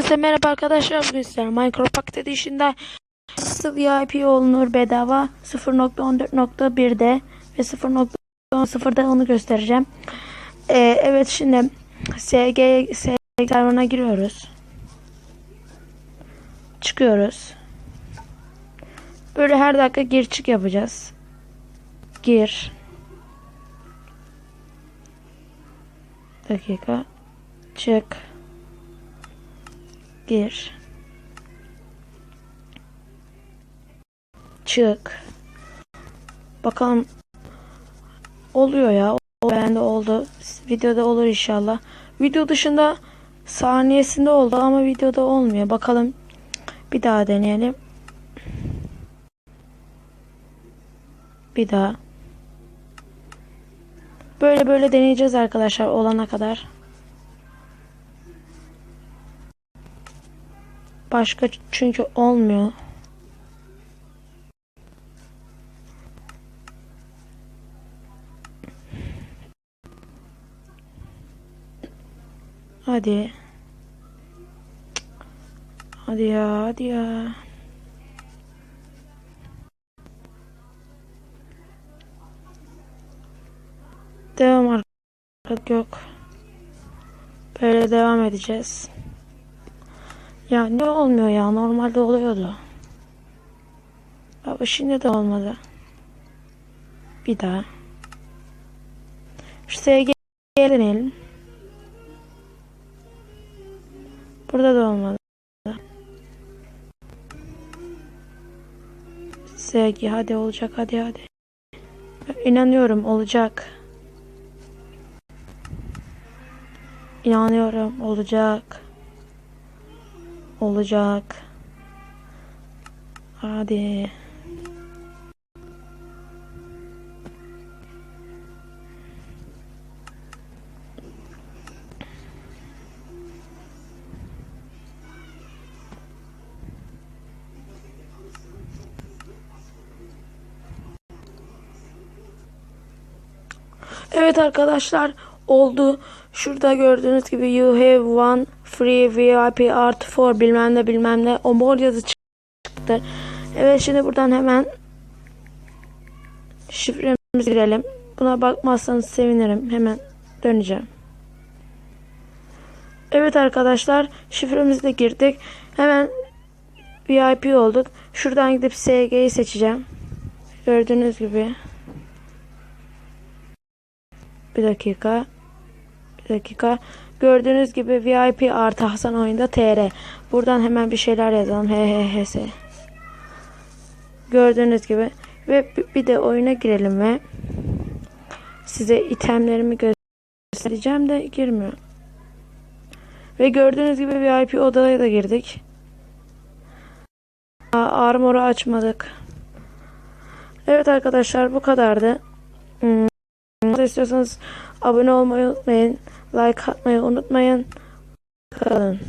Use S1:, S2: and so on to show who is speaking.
S1: Herkese merhaba arkadaşlar. Bugün sizlerle Minecraft Paket Edition'da nasıl VIP olunur bedava 0.14.1'de ve 0.0'da onu göstereceğim. Ee, evet şimdi SG, SG serverına giriyoruz. Çıkıyoruz. Böyle her dakika gir çık yapacağız. Gir. Dakika. Çık. Gir. Çık. Bakalım oluyor ya. O bende oldu. Videoda olur inşallah. Video dışında saniyesinde oldu ama videoda olmuyor. Bakalım. Bir daha deneyelim. Bir daha. Böyle böyle deneyeceğiz arkadaşlar olana kadar. Başka çünkü olmuyor. Hadi. Hadi ya, hadi ya. Devam arkadaşlar yok. Böyle devam edeceğiz. Ya ne olmuyor ya normalde oluyordu. Ama şimdi de olmadı. Bir daha. Şu SG'ye deneyelim. Burada da olmadı. SG hadi olacak hadi hadi. İnanıyorum olacak. İnanıyorum olacak. Olacak. Hadi. Evet arkadaşlar oldu. Şurada gördüğünüz gibi you have one free VIP art for bilmem ne bilmem ne o mor yazı çıktı. Evet şimdi buradan hemen şifremizi girelim. Buna bakmazsanız sevinirim. Hemen döneceğim. Evet arkadaşlar şifremizi de girdik. Hemen VIP olduk. Şuradan gidip SG'yi seçeceğim. Gördüğünüz gibi. Bir dakika. Bir dakika. Gördüğünüz gibi VIP artı Hasan oyunda TR. Buradan hemen bir şeyler yazalım. HHHS. Gördüğünüz gibi. Ve bir de oyuna girelim ve size itemlerimi göstereceğim de girmiyor. Ve gördüğünüz gibi VIP odaya da girdik. Armor'u açmadık. Evet arkadaşlar bu kadardı. İstiyorsanız abone olmayı unutmayın. Like atmayı unutmayın. Kalın.